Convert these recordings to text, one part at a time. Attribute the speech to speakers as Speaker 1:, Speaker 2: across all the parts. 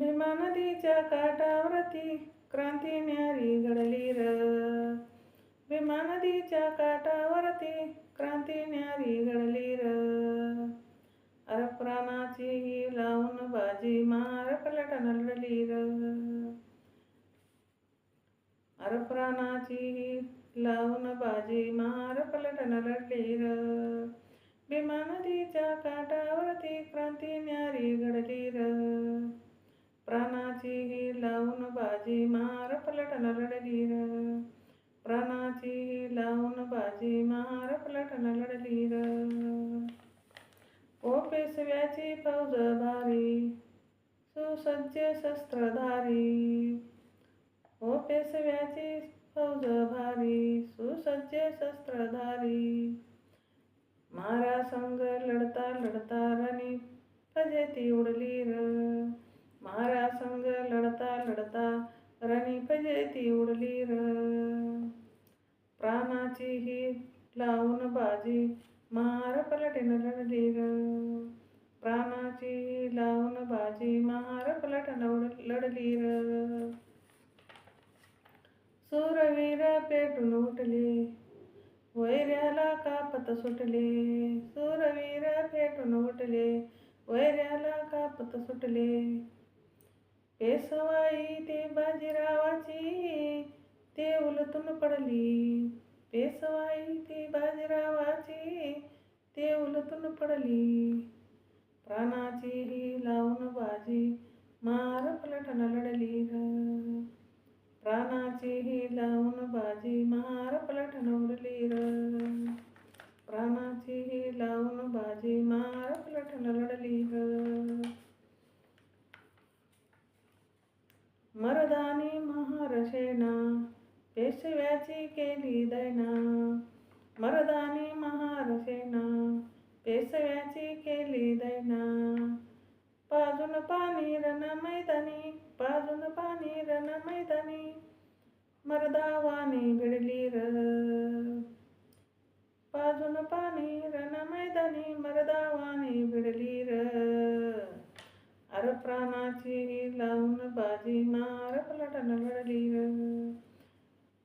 Speaker 1: भीमा नदीच्या काठावरती क्रांती न्यारी घडली र भीमा नदीच्या काठावरती क्रांती न्यारी घडली र अर प्राणाची ही लावून बाजी मार पलटन लढली र लावून बाजी मार पलटन लढली र प्राणाची लावून बाजी मार पलटन लढली र ओ फौज भारी सुसज्ज शस्त्रधारी. ओ पेशव्याची फौज भारी सुसज्ज शस्त्रधारी. मारा संग लढता लढता रणी फजेती उडली र बाजी मार पलटीन लढली र प्राणाची लावून बाजी मार पलटन लढलीर र सूरवीर पेटून उठले वैऱ्याला कापत सुटले। सूरवीर पेटून उठले वैऱ्याला कापत सुटले। पेसवाई ते बाजी ते पडली. प्राणाची ही लावून बाजी मार पलटन लढली ग. प्राणाची ही लावून बाजी मार पलटन उडली र प्राणाची ही लावून बाजी मार पलटन लढली ग. मरदानी महारसेना पेशव्याची केली दैना. मरदानी महारसेना पेसव्याची केली दैना. पाजून पाणी रण मैदानी पाजून पाणी रण मैदानी. मर्दावानी भिडली र. पाजून पाणी रण मैदानी मर्दावानी भिडली र. अर प्राणाची लावून बाजी मार पलटन लढली र.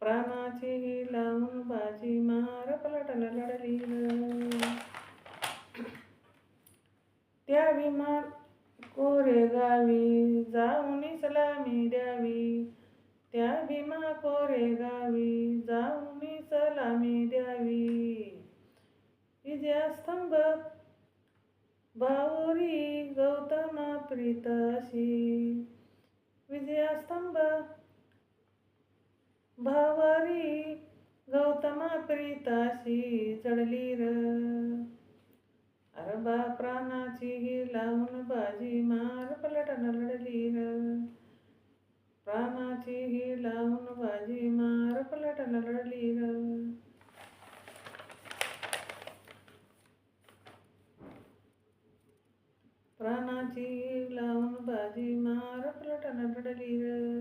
Speaker 1: प्राणाची लावून बाजी मार पलटन लढली र त्या विमान कोरे गावी जाऊन सलामी द्यावी. त्या भीमा कोरे गावी जाऊन सलामी द्यावी. विजयास्तंभ भाऊरी गौतमा प्रीतशी विजयास्तंभ भावारी गौतमा प्रीताशी चढली र अरबा प्राणाची लावून बाजी मार पलट नलडली र प्राणाची ही लावून बाजी मार पलट नलडली र प्राणाची ही लावून बाजी मार पलट नलडली र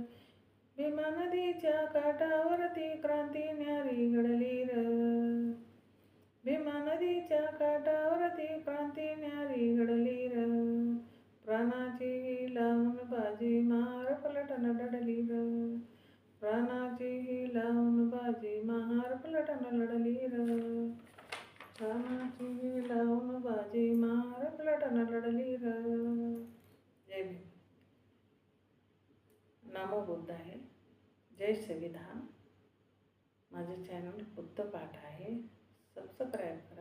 Speaker 1: भीमा नदीच्या काठावरती क्रांती न्यारी घडली र भीमा नदीच्या काठावरती क्रांती न्यारी घडली र प्राणाची लावून बाजी मार पलटन लढली र प्राणाची लावून बाजी मार पलटन लढली र प्राणाची लावून बाजी मार पलटन लढली र जय भीम. नमो बुद्ध आहे. जय संविधान माझे चॅनल बुद्ध पाठ आहे. सबस्क्राईब करा